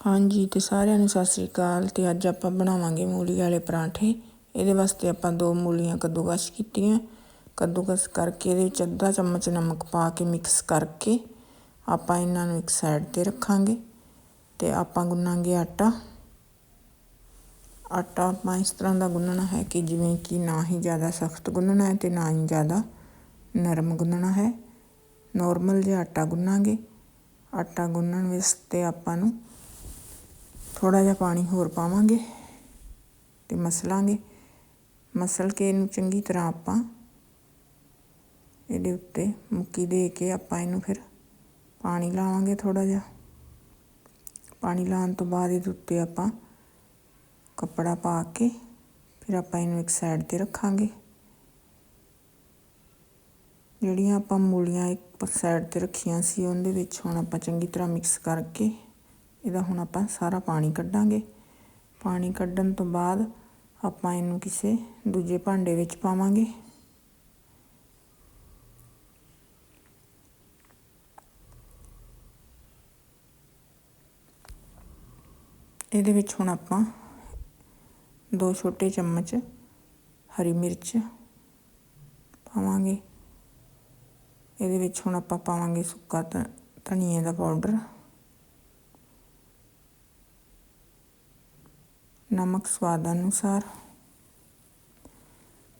ਹਾਂਜੀ ਅਤੇ ਸਾਰਿਆਂ ਨੂੰ ਸਤਿ ਸ੍ਰੀ ਅਕਾਲ। ਅਤੇ ਅੱਜ ਆਪਾਂ ਬਣਾਵਾਂਗੇ ਮੂਲੀ ਵਾਲੇ ਪਰਾਂਠੇ। ਇਹਦੇ ਵਾਸਤੇ ਆਪਾਂ ਦੋ ਮੂਲੀਆਂ ਕੱਦੂਕਸ ਕੀਤੀਆਂ। ਕੱਦੂਕਸ ਕਰਕੇ ਇਹਦੇ ਵਿੱਚ ਅੱਧਾ ਚਮਚ ਨਮਕ ਪਾ ਕੇ ਮਿਕਸ ਕਰਕੇ ਆਪਾਂ ਇਹਨਾਂ ਨੂੰ ਇੱਕ ਸਾਈਡ ਤੇ ਰੱਖਾਂਗੇ। ਤੇ ਆਪਾਂ ਗੁੰਨਾਂਗੇ ਆਟਾ। ਆਟਾ ਆਪਾਂ ਇਸ ਤਰ੍ਹਾਂ ਦਾ ਗੁੰਨਣਾ ਹੈ ਕਿ ਜਿਵੇਂ ਕਿ ਨਾ ਹੀ ਜ਼ਿਆਦਾ ਸਖਤ ਗੁੰਨਣਾ ਹੈ ਤੇ ਨਾ ਹੀ ਜ਼ਿਆਦਾ ਨਰਮ ਗੁੰਨਣਾ ਹੈ। ਨਾਰਮਲ ਜਿਹਾ ਆਟਾ ਗੁੰਨਾਂਗੇ। ਆਟਾ ਗੁੰਨਣ ਵਾਸਤੇ ਆਪਾਂ ਨੂੰ ਥੋੜਾ ਜਿਹਾ ਪਾਣੀ ਹੋਰ ਪਾਵਾਂਗੇ ਤੇ ਮਸਲਾਂਗੇ। ਮਸਲ ਕੇ ਇਹਨੂੰ ਚੰਗੀ ਤਰ੍ਹਾਂ ਆਪਾਂ ਇਹਦੇ ਉੱਤੇ ਮੁੱਕੀ ਦੇ ਕੇ ਆਪਾਂ ਇਹਨੂੰ ਫਿਰ ਪਾਣੀ ਲਾਵਾਂਗੇ ਥੋੜਾ ਜਿਹਾ। ਪਾਣੀ ਲਾਉਣ ਤੋਂ ਬਾਅਦ ਇਹਦੇ ਉੱਤੇ ਆਪਾਂ ਕੱਪੜਾ ਪਾ ਕੇ ਫਿਰ ਆਪਾਂ ਇਹਨੂੰ ਇੱਕ ਸਾਈਡ ਤੇ ਰੱਖਾਂਗੇ। ਜਿਹੜੀਆਂ ਆਪਾਂ ਮੂਲੀਆਂ ਇੱਕ ਸਾਈਡ ਤੇ ਰੱਖੀਆਂ ਸੀ ਉਹਦੇ ਵਿੱਚ ਹੁਣ ਆਪਾਂ ਚੰਗੀ ਤਰ੍ਹਾਂ ਮਿਕਸ ਕਰਕੇ ਇਹਦਾ ਹੁਣ ਆਪਾਂ ਸਾਰਾ ਪਾਣੀ ਕੱਢਾਂਗੇ। ਪਾਣੀ ਕੱਢਣ ਤੋਂ ਬਾਅਦ ਆਪਾਂ ਇਹਨੂੰ ਕਿਸੇ ਦੂਜੇ ਭਾਂਡੇ ਵਿੱਚ ਪਾਵਾਂਗੇ। ਇਹਦੇ ਵਿੱਚ ਹੁਣ ਆਪਾਂ ਦੋ ਛੋਟੇ ਚਮਚ ਹਰੀ ਮਿਰਚ ਪਾਵਾਂਗੇ। ਇਹਦੇ ਵਿੱਚ ਹੁਣ ਆਪਾਂ ਪਾਵਾਂਗੇ ਸੁੱਕਾ ਧਨੀਏ ਦਾ ਪਾਊਡਰ। ਨਮਕ ਸਵਾਦ ਅਨੁਸਾਰ।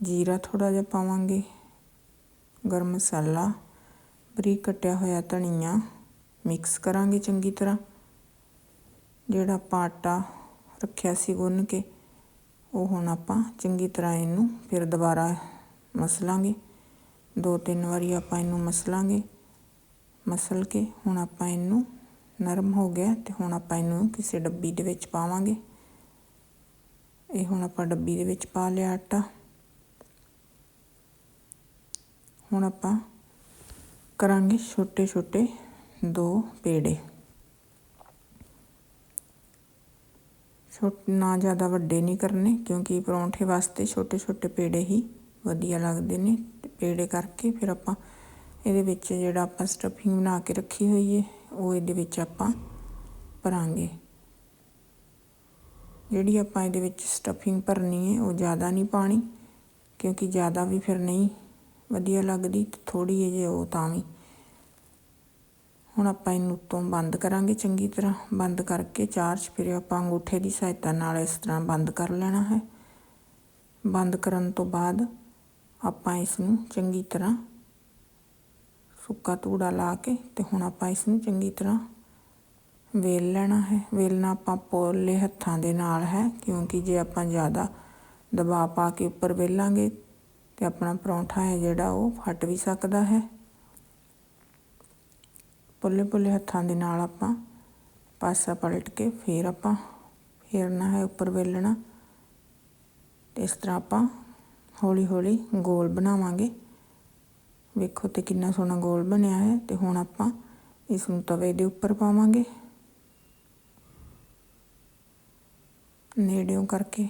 ਜੀਰਾ ਥੋੜਾ ਜਿਹਾ ਪਾਵਾਂਗੇ। ਗਰਮ ਮਸਾਲਾ, ਬਰੀਕ ਕੱਟਿਆ ਹੋਇਆ ਧਨੀਆ ਮਿਕਸ ਕਰਾਂਗੇ ਚੰਗੀ ਤਰ੍ਹਾਂ। ਜਿਹੜਾ ਆਪਾਂ ਆਟਾ ਰੱਖਿਆ ਸੀ ਗੁੰਨ ਕੇ, ਉਹ ਹੁਣ ਆਪਾਂ ਚੰਗੀ ਤਰ੍ਹਾਂ ਇਹਨੂੰ ਫਿਰ ਦੁਬਾਰਾ ਮਸਲਾਂਗੇ। ਦੋ ਤਿੰਨ ਵਾਰੀ ਆਪਾਂ ਇਹਨੂੰ ਮਸਲਾਂਗੇ। ਮਸਲ ਕੇ ਹੁਣ ਆਪਾਂ ਇਹਨੂੰ ਨਰਮ ਹੋ ਗਿਆ ਤੇ ਹੁਣ ਆਪਾਂ ਇਹਨੂੰ ਕਿਸੇ ਡੱਬੀ ਦੇ ਵਿੱਚ ਪਾਵਾਂਗੇ। ਇਹ ਹੁਣ ਆਪਾਂ ਡੱਬੀ ਦੇ ਵਿੱਚ ਪਾ ਲਿਆ ਆਟਾ। ਹੁਣ ਆਪਾਂ ਕਰਾਂਗੇ ਛੋਟੇ ਛੋਟੇ ਦੋ ਪੇੜੇ। ਛੋਟੇ ਨਾ ਜ਼ਿਆਦਾ ਵੱਡੇ ਨਹੀਂ ਕਰਨੇ, ਕਿਉਂਕਿ ਪਰੌਂਠੇ ਵਾਸਤੇ ਛੋਟੇ ਛੋਟੇ ਪੇੜੇ ਹੀ ਵਧੀਆ ਲੱਗਦੇ ਨੇ। ਤੇ ਪੇੜੇ ਕਰਕੇ ਫਿਰ ਆਪਾਂ ਇਹਦੇ ਵਿੱਚ ਜਿਹੜਾ ਆਪਾਂ ਸਟਫਿੰਗ ਬਣਾ ਕੇ ਰੱਖੀ ਹੋਈ ਹੈ ਉਹ ਇਹਦੇ ਵਿੱਚ ਆਪਾਂ ਭਰਾਂਗੇ। ਜਿਹੜੀ ਆਪਾਂ ਇਹਦੇ ਵਿੱਚ ਸਟਫਿੰਗ ਭਰਨੀ ਹੈ, ਉਹ ਜ਼ਿਆਦਾ ਨਹੀਂ ਪਾਣੀ, ਕਿਉਂਕਿ ਜ਼ਿਆਦਾ ਵੀ ਫਿਰ ਨਹੀਂ ਵਧੀਆ ਲੱਗਦੀ ਤੇ ਥੋੜੀ ਜਿਹੀ ਉਹ ਤਾਂ ਵੀ। ਹੁਣ ਆਪਾਂ ਇਹਨੂੰ ਉੱਤੋਂ ਬੰਦ ਕਰਾਂਗੇ ਚੰਗੀ ਤਰ੍ਹਾਂ। ਬੰਦ ਕਰਕੇ ਚਾਰ ਚਫੇਰੇ ਆਪਾਂ ਅੰਗੂਠੇ ਦੀ ਸਹਾਇਤਾ ਨਾਲ ਇਸ ਤਰ੍ਹਾਂ ਬੰਦ ਕਰ ਲੈਣਾ ਹੈ। ਬੰਦ ਕਰਨ ਤੋਂ ਬਾਅਦ ਆਪਾਂ ਇਸ ਨੂੰ ਚੰਗੀ ਤਰ੍ਹਾਂ ਸੁੱਕਾ ਤੂੜਾ ਲਾ ਕੇ ਤੇ ਹੁਣ ਆਪਾਂ ਇਸ ਨੂੰ ਚੰਗੀ ਤਰ੍ਹਾਂ ਵੇਲ ਲੈਣਾ ਹੈ। ਵੇਲਣਾ ਆਪਾਂ ਪੋਲੇ ਹੱਥਾਂ ਦੇ ਨਾਲ ਹੈ, ਕਿਉਂਕਿ ਜੇ ਆਪਾਂ ਜ਼ਿਆਦਾ ਦਬਾਅ ਪਾ ਕੇ ਉੱਪਰ ਵੇਲਾਂਗੇ ਤੇ ਆਪਣਾ ਪਰੌਂਠਾ ਹੈ ਜਿਹੜਾ ਉਹ ਫਟ ਵੀ ਸਕਦਾ ਹੈ। ਪੋਲੇ ਪੋਲੇ ਹੱਥਾਂ ਦੇ ਨਾਲ ਆਪਾਂ ਪਾਸਾ ਪਲਟ ਕੇ ਫੇਰ ਆਪਾਂ ਫੇਰਨਾ ਹੈ ਉੱਪਰ ਵੇਲਣਾ। ਇਸ ਤਰ੍ਹਾਂ ਆਪਾਂ ਹੌਲੀ ਹੌਲੀ ਗੋਲ ਬਣਾਵਾਂਗੇ। ਵੇਖੋ ਤੇ ਕਿੰਨਾ ਸੋਹਣਾ ਗੋਲ ਬਣਿਆ ਹੈ ਤੇ ਹੁਣ ਆਪਾਂ ਇਸ ਨੂੰ ਤਵੇ ਦੇ ਉੱਪਰ ਪਾਵਾਂਗੇ। ਨੇੜਿਓਂ ਕਰਕੇ।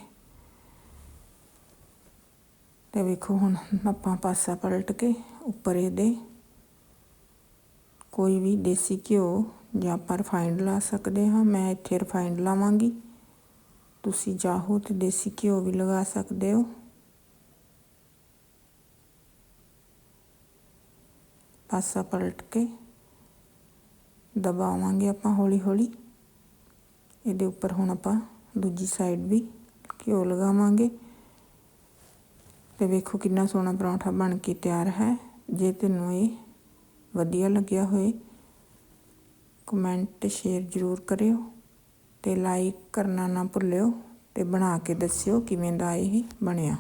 ਤੇ ਵੇਖੋ ਹੁਣ ਆਪਾਂ ਪਾਸਾ ਪਲਟ ਕੇ ਉੱਪਰ ਇਹਦੇ। ਕੋਈ ਵੀ ਦੇਸੀ ਘਿਓ ਜਾਂ ਆਪਾਂ ਰਿਫਾਈਂਡ ਲਾ ਸਕਦੇ ਹਾਂ, ਮੈਂ ਇੱਥੇ ਰਿਫਾਈਂਡ ਲਾਵਾਂਗੀ। ਤੁਸੀਂ ਚਾਹੋ ਤੇ ਦੇਸੀ ਘਿਓ ਵੀ ਲਗਾ ਸਕਦੇ ਹੋ। ਪਾਸਾ ਪਲਟ ਕੇ ਦਬਾਵਾਂਗੇ ਆਪਾਂ ਹੌਲੀ ਹੌਲੀ ਇਹਦੇ ਉੱਪਰ ਹੁਣ ਆਪਾਂ ਦੂਜੀ ਸਾਈਡ ਵੀ ਘਿਓ ਲਗਾਵਾਂਗੇ। ਤੇ ਵੇਖੋ ਕਿੰਨਾ ਸੋਹਣਾ ਪਰੌਂਠਾ ਬਣ ਕੇ ਤਿਆਰ ਹੈ। ਜੇ ਤੈਨੂੰ ਇਹ ਵਧੀਆ ਲੱਗਿਆ ਹੋਏ ਕਮੈਂਟ ਸ਼ੇਅਰ ਜ਼ਰੂਰ ਕਰਿਓ ਤੇ ਲਾਈਕ ਕਰਨਾ ਨਾ ਭੁੱਲਿਓ ਤੇ ਬਣਾ ਕੇ ਦੱਸਿਓ ਕਿਵੇਂ ਦਾ ਇਹ ਬਣਿਆ।